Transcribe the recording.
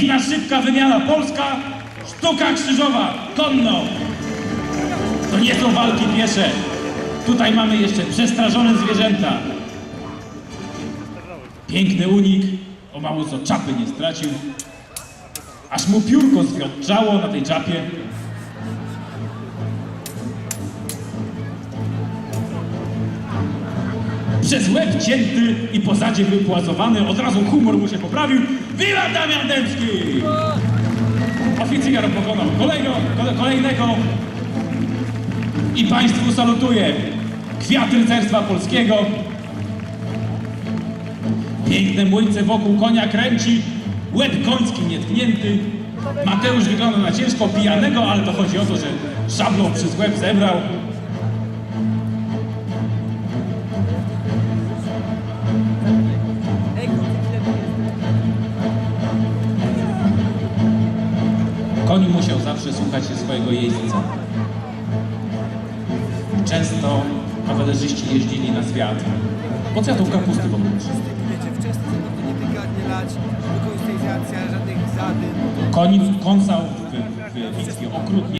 Piękna, szybka wymiana polska, sztuka krzyżowa, konno. To nie są walki piesze. Tutaj mamy jeszcze przestrażone zwierzęta. Piękny unik, o mało co czapy nie stracił. Aż mu piórko zwiotczało na tej czapie. Przez łeb cięty i po zadzie wypłazowany, od razu humor mu się poprawił. Wiła Damian Dębski! Oficjar pokonał kolejnego, kole- kolejnego i Państwu salutuję. Kwiat rycerstwa polskiego. Piękne młyńce wokół konia kręci, łeb koński nietknięty. Mateusz wygląda na ciężko pijanego, ale to chodzi o to, że szablą przez łeb zebrał. Koń musiał zawsze słuchać się swojego jeźdźca. Często kawalerzyści jeździli na świat. Po co ja tą kapustę w ogóle? Wiecie, nie lać, żadnych zadyn. Koń kąsał w, w, w bitwie okrutnie.